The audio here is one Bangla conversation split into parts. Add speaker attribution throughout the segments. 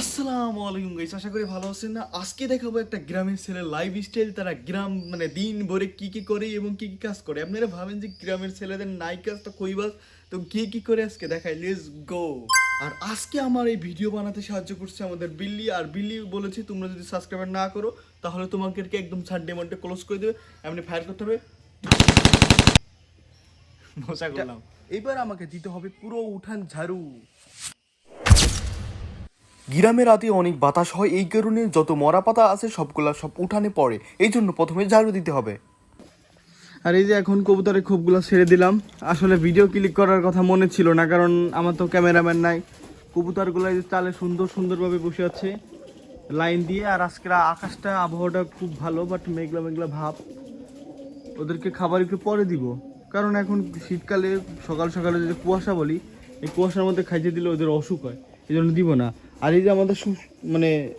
Speaker 1: আসসালামু আলাইকুম গাইস আশা করি ভালো আছেন না। আজকে দেখাবো একটা গ্রামের ছেলে লাইফ স্টাইল তারা গ্রাম মানে দিন ভরে কি কি করে এবং কি কি কাজ করে। আপনারা ভাবেন যে গ্রামের ছেলেদের নাই কাজ তো কইবাস তো কি কি করে আজকে দেখাই? লেটস গো আর আজকে আমার এই ভিডিও বানাতে সাহায্য করছে আমাদের বিল্লি। আর বিল্লি বলেছে, তোমরা যদি সাবস্ক্রাইব না করো, তাহলে তোমাদেরকে একদম সানডে মন্ডে ক্লোজ করে দেবে। এমনি ফায়ার করতে হবে। মজা করলাম।
Speaker 2: এবার আমাকে দিতে হবে পুরো উঠান ঝাড়ু।
Speaker 1: গ্রামে রাতে অনেক বাতাস হয়, এই কারণে যত মরা পাতা আছে সবগুলা সব উঠানে পড়ে। এই জন্য প্রথমে ঝাড়ু দিতে হবে।
Speaker 2: আর এই যে এখন কবুতরের খোপগুলো ছেড়ে দিলাম। আসলে ভিডিও ক্লিক করার কথা মনে ছিল না, কারণ আমার তো ক্যামেরাম্যান নাই। কবুতরগুলো এই যে চালে সুন্দর সুন্দরভাবে বসে আছে, লাইন দিয়ে। আর আজকের আকাশটা, আবহাওয়াটা খুব ভালো বাট মেঘলা মেঘলা ভাব। ওদেরকে খাবার একটু পরে দিব। কারণ এখন শীতকালে সকাল সকালে যদি কুয়াশা বলি, এই কুয়াশার মধ্যে খাইতে দিলে ওদের অসুখ হয়। এই জন্য দিব না। আর এই যে আমাদের মানে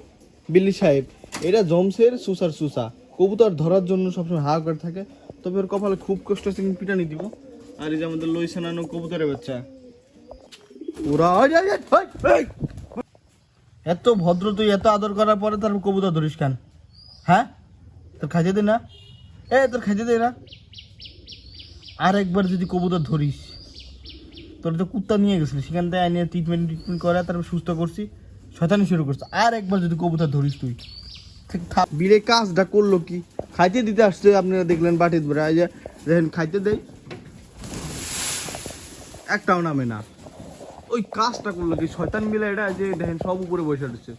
Speaker 2: বিল্লি সাহেব, এরা জমসের সুসার সুসা। কবুতর ধরার জন্য সবসময় হা করে থাকে। তবে ওর কপালে খুব কষ্ট হচ্ছে, কিন্তু পিটানি দিব। আর এই যে আমাদের লই সানানো কবুতরের বাচ্চা। ওরা। এত ভদ্র তুই এত আদর করার পরে তার কবুতর ধরিস কেন? হ্যাঁ? তোর খাইতে দে না। এ, তোর খাইতে দে না। আর একবার যদি কবুতর ধরিস, তোর তো কুত্তা নিয়ে গেছিল। সেখান থেকে আইনে ট্রিটমেন্ট ট্রিটমেন্ট করে, তারপর সুস্থ করছি। শয়তানি শুরু করছে। আর একবার যদি কবুতর ধরিস তুই। থাক। কাজটা করল কি? খাইতে দিতে আসছে, আপনারা দেখলেন বাটিত ভরে এই যে, দেখেন, খাইতে দেই। একটাও নামে না। ওই কাজটা করল কি? শয়তান মিলে এটা যে, দেখেন, সব উপরে বসে রয়েছে।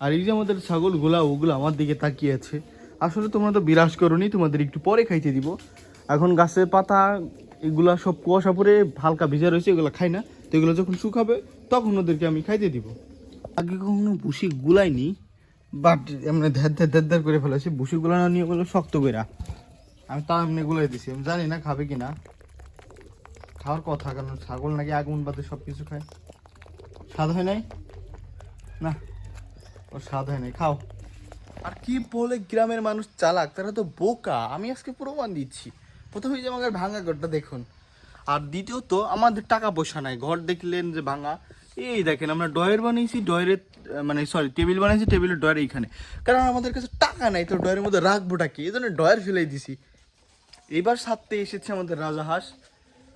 Speaker 2: আর এই যে আমাদের ছাগল ছাগলগুলা ওগুলো আমার দিকে তাকিয়ে আছে। আসলে তোমরা তো বিরাজ করোনি, তোমাদের একটু পরে খাইতে দিব। এখন গাছের পাতা, এগুলা সব কুয়াশা পরে হালকা ভিজা রয়েছে, এগুলো খাই না। তো এগুলো যখন শুকাবে, তখন ওদেরকে আমি খাইতে দিব। আগে কখনো ভুসি গুলাইনি বাট এমনি ধ্যার ধ্যার ধ্যার ধ্যার করে ফেলেছি। ভুসি গুলানো নিয়ে ওগুলো শক্ত করে আমি তাও এমনি গুলাই দিছি। আমি জানি না খাবে কি না খাওয়ার কথা, কারণ ছাগল নাকি আগুন বাদে সব কিছু খায়। স্বাদ হয় নাই? না, ওর স্বাদ হয় নাই। খাও। আর কি বলে গ্রামের মানুষ চালাক? তারা তো বোকা। আমি আজকে প্রমাণ দিচ্ছি। প্রথমে যে আমাদের ভাঙা ঘরটা দেখুন। আর দ্বিতীয়ত, আমাদের টাকা পয়সা নাই। ঘর দেখলেন যে ভাঙা। এই দেখেন, আমরা ডয়ের বানিয়েছি ডয়ের মানে সরি টেবিল বানিয়েছি, টেবিলের ডয়ের এইখানে। কারণ আমাদের কাছে টাকা নাই, তো ডয়ের মধ্যে রাখবোটা কি? এই জন্য ডয়ের ফেলে দিছি। এবার সারতে এসেছে আমাদের রাজাহাঁস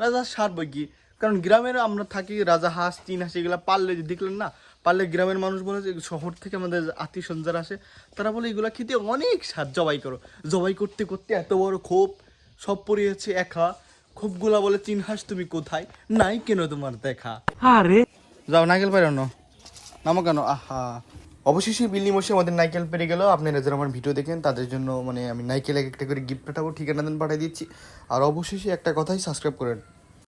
Speaker 2: রাজাহাঁস সারবো কি? কারণ গ্রামের আমরা থাকি রাজাহাঁস চীন হাঁস, এগুলো পারলে যে দেখলেন না, পারলে গ্রামের মানুষ বলে যে শহর থেকে আমাদের আত্মীয় স্বজন আসে, তারা বলে এগুলো খেতে অনেক স্বাদ, জবাই করো। জবাই করতে করতে এত বড় খোপ সব পরিয়েছে একা। খোপগুলা বলে, চীন হাঁস, তুমি কোথায়? নাই কেন তোমার দেখা। আরে যাও নাইকেল পারো না নামো কেন? আহা। অবশেষে বিল্লি মশে আমাদের নাইকেল পেরে গেল। আপনারা যারা আমার ভিডিও দেখেন, তাদের জন্য মানে আমি নাইকেল এক একটা করে গিফট পাঠাবো ঠিকানা দেন পাঠিয়ে দিচ্ছি। আর অবশেষে একটা কথাই সাবস্ক্রাইব করেন